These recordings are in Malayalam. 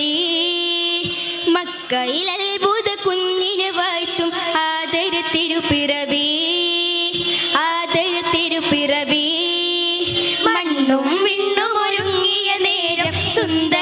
ആദരി മക്കയിൽ അത്ഭുത കുഞ്ഞിന് വാഴ്ത്തും ആദര തിരുപ്പിറവി. ആദര തിരുപ്പിറവി. മണ്ണും വിണ്ണും ഒരുങ്ങിയ നേരം സുന്ദര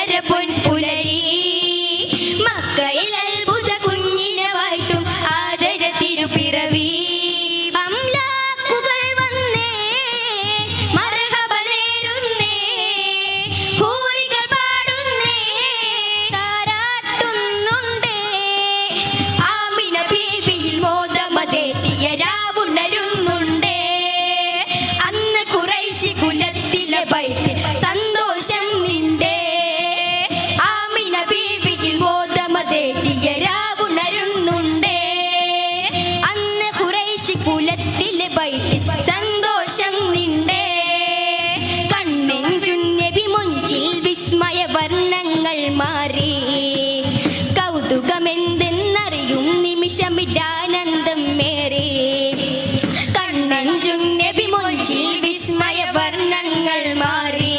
വർണങ്ങൾ മാറി. കൗതുകമെന്തെന്നറിയും നിമിഷമില്ലാനന്ദം മേറി കണ്ണെഞ്ചുന്നബി മുഞ്ചിൽ വിസ്മയ വർണങ്ങൾ മാറി.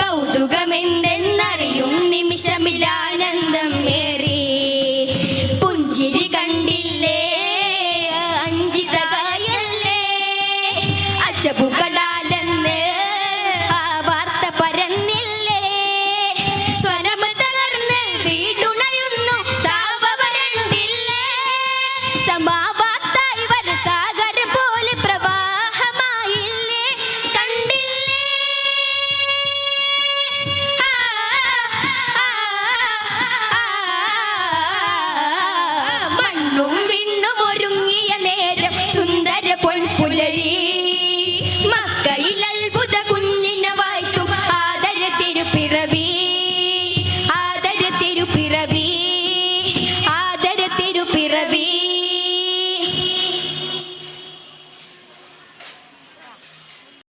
കൗതുകമെന്തെന്നറിയും നിമിഷമില്ലാനന്ദം മേറി പുഞ്ചിരി കണ്ടില്ലേ? അഞ്ചിതകായല്ലേ? അച്ചപുകളാലെന്ന്